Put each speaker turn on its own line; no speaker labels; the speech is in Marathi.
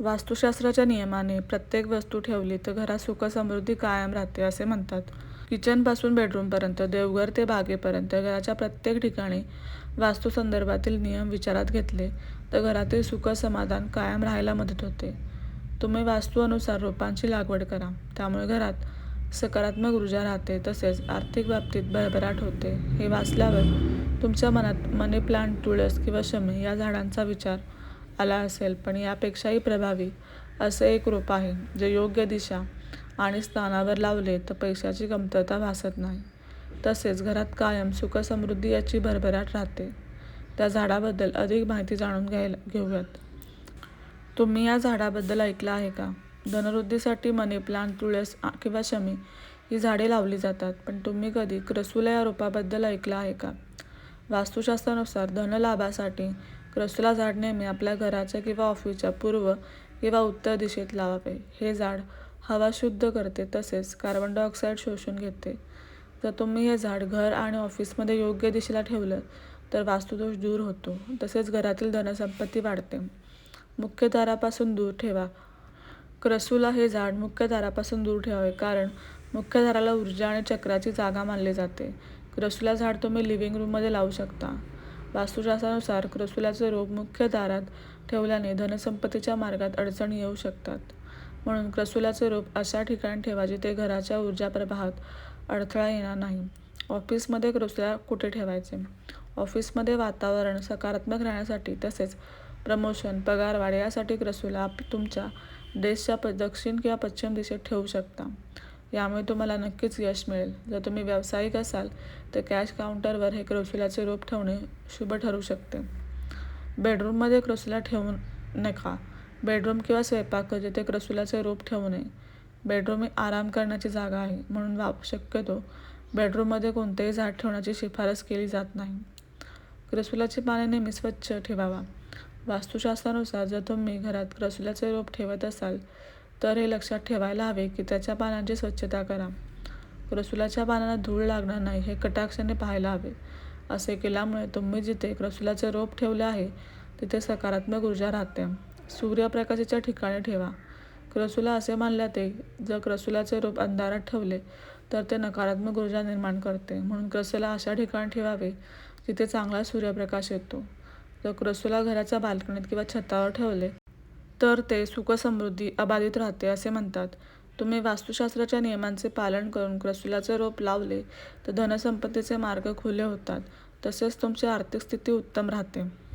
वास्तुशास्त्राच्या नियमाने प्रत्येक वस्तू ठेवली तर घरात सुखसमृद्धी कायम राहते असे म्हणतात. किचनपासून बेडरूमपर्यंत देवघर ते बागेपर्यंत घराच्या प्रत्येक ठिकाणी वास्तुसंदर्भातील नियम विचारात घेतले तर घरातील सुख समाधान कायम राहायला मदत होते. तुम्ही वास्तू रोपांची लागवड करा. त्यामुळे घरात सकारात्मक ऊर्जा राहते तसेच आर्थिक बाबतीत भरभराट होते. हे वाचल्यावर तुमच्या मनात मनी प्लांट तुळस किंवा शमी या झाडांचा विचार आला असेल पण यापेक्षाही प्रभावी असे एक रोप आहे जे योग्य दिशा आणि स्थानावर लावले तर पैशाची कमतरता भासत नाही. तसेच घरात कायम सुखसमृद्धी याची भरभराट राहते. त्या झाडाबद्दल अधिक माहिती जाणून घ्यायला घेऊयात. तुम्ही या झाडाबद्दल ऐकलं आहे का? धनवृद्धीसाठी मनी प्लांट तुळस किंवा शमी ही झाडे लावली जातात पण तुम्ही कधी क्रसुला या रोपाबद्दल ऐकलं आहे का? वास्तुशास्त्रानुसार धनलाभासाठी रसूला झाड नेहमी आपल्या घराच्या किंवा ऑफिसच्या पूर्व किंवा उत्तर दिशेत लावावे. हे झाड हवा शुद्ध करते तसेच कार्बन डायऑक्साईड शोषून घेते. जर तुम्ही हे झाड घर आणि ऑफिसमध्ये योग्य दिशेला ठेवलं तर वास्तुदोष दूर होतो तसेच घरातील धनसंपत्ती वाढते. मुख्य दारापासून दूर ठेवा. क्रसूला हे झाड मुख्य दारापासून दूर ठेवावे कारण मुख्य दाराला ऊर्जा आणि चक्राची जागा मानली जाते. क्रसूला झाड तुम्ही लिव्हिंग रूममध्ये लावू शकता. वास्तुशास्त्रानुसार क्रसुलाचे रोग मुख्य दारात ठेवल्याने धनसंपत्तीच्या मार्गात अडचणी येऊ शकतात. म्हणून क्रसुलाचे रोप अशा ठिकाणी ठेवा जिथे घराच्या ऊर्जा प्रवाहात अडथळा येणार नाही. ऑफिसमध्ये क्रसुला कुठे ठेवायचे? ऑफिसमध्ये वातावरण सकारात्मक राहण्यासाठी तसेच प्रमोशन पगार वाढ यासाठी क्रसुला तुमच्या डेस्कच्या प दक्षिण किंवा पश्चिम दिशेत ठेवू शकता. यामुळे तुम्हाला नक्कीच यश मिळेल. जर तुम्ही व्यावसायिक असाल तर कॅश काउंटरवर हे क्रोसिलाचे रोप ठेवणे शुभ ठरू शकते. बेडरूममध्ये क्रोसिला ठेवू नका. बेडरूम किंवा स्वयंपाकघर जिथे क्रसुलाचे रोप ठेवू नये. बेडरूम ही आराम करण्याची जागा आहे म्हणून वा शक्यतो बेडरूममध्ये कोणतेही झाड ठेवण्याची शिफारस केली जात नाही. क्रसुलाची पाने नेहमी स्वच्छ ठेवावा. वास्तुशास्त्रानुसार जर तुम्ही घरात क्रसुलाचे रोप ठेवत असाल तर हे लक्षात ठेवायला हवे की त्याच्या पानांची स्वच्छता करा. क्रसुलाच्या पानांना धूळ लागणार नाही हे कटाक्षाने पाहायला हवे. असे केल्यामुळे तुम्ही जिथे क्रसुलाचे रोप ठेवले आहे तिथे सकारात्मक ऊर्जा राहते. सूर्यप्रकाशाच्या ठिकाणी ठेवा. क्रसुला असे मानले ते जर क्रसुलाचे रोप अंधारात ठेवले तर ते नकारात्मक ऊर्जा निर्माण करते. म्हणून क्रसुला अशा ठिकाणी ठेवावे जिथे चांगला सूर्यप्रकाश येतो. जर क्रसुला घराच्या बाल्कनीत किंवा छतावर ठेवले तर ते सुखसमृद्धी अबाधित राहते असे म्हणतात. तुम्ही वास्तुशास्त्राच्या नियमांचे पालन करून क्रसुलाचे रोप लावले तर धनसंपत्तीचे मार्ग खुले होतात. तसेच तुमची आर्थिक स्थिती उत्तम राहते.